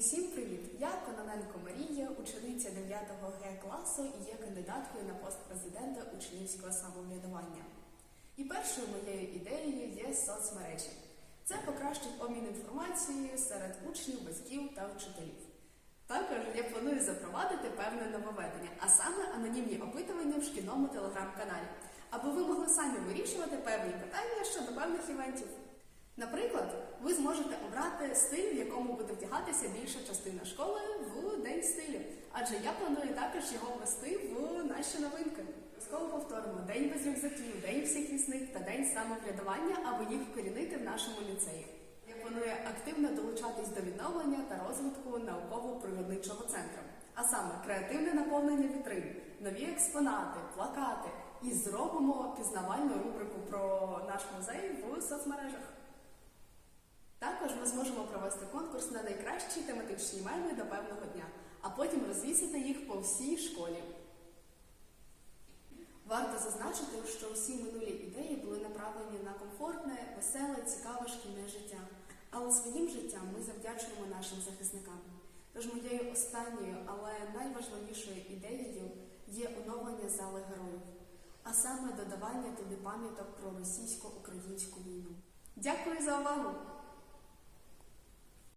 Усім привіт! Я Кононенко Марія, учениця 9 Г класу і є кандидаткою на пост президента учнівського самоврядування. І першою моєю ідеєю є соцмережі. Це покращить обмін інформацією серед учнів, батьків та вчителів. Також я планую запровадити певне нововведення, а саме анонімні опитування в шкільному телеграм-каналі, аби ви могли самі вирішувати певні питання щодо певних івентів. Наприклад, ви зможете обрати стиль, в якому буде вдягатися більша частина школи в день стилю. Адже я планую також його ввести в наші новинки. Обов'язково повторимо день без рюкзаків, день всіх вісник та день самоврядування, аби їх вкорінити в нашому ліцеї. Я планую активно долучатись до відновлення та розвитку науково-природничого центру, а саме креативне наповнення вітрин, нові експонати, плакати і зробимо пізнавальну рубрику про наш музей в соцмережах. Ми зможемо провести конкурс на найкращі тематичні меми до певного дня, а потім розвісити їх по всій школі. Варто зазначити, що всі минулі ідеї були направлені на комфортне, веселе, цікаве шкільне життя. Але своїм життям ми завдячуємо нашим захисникам. Тож моєю останньою, але найважливішою ідеєю є оновлення зали героїв, а саме додавання туди пам'яток про російсько-українську війну. Дякую за увагу!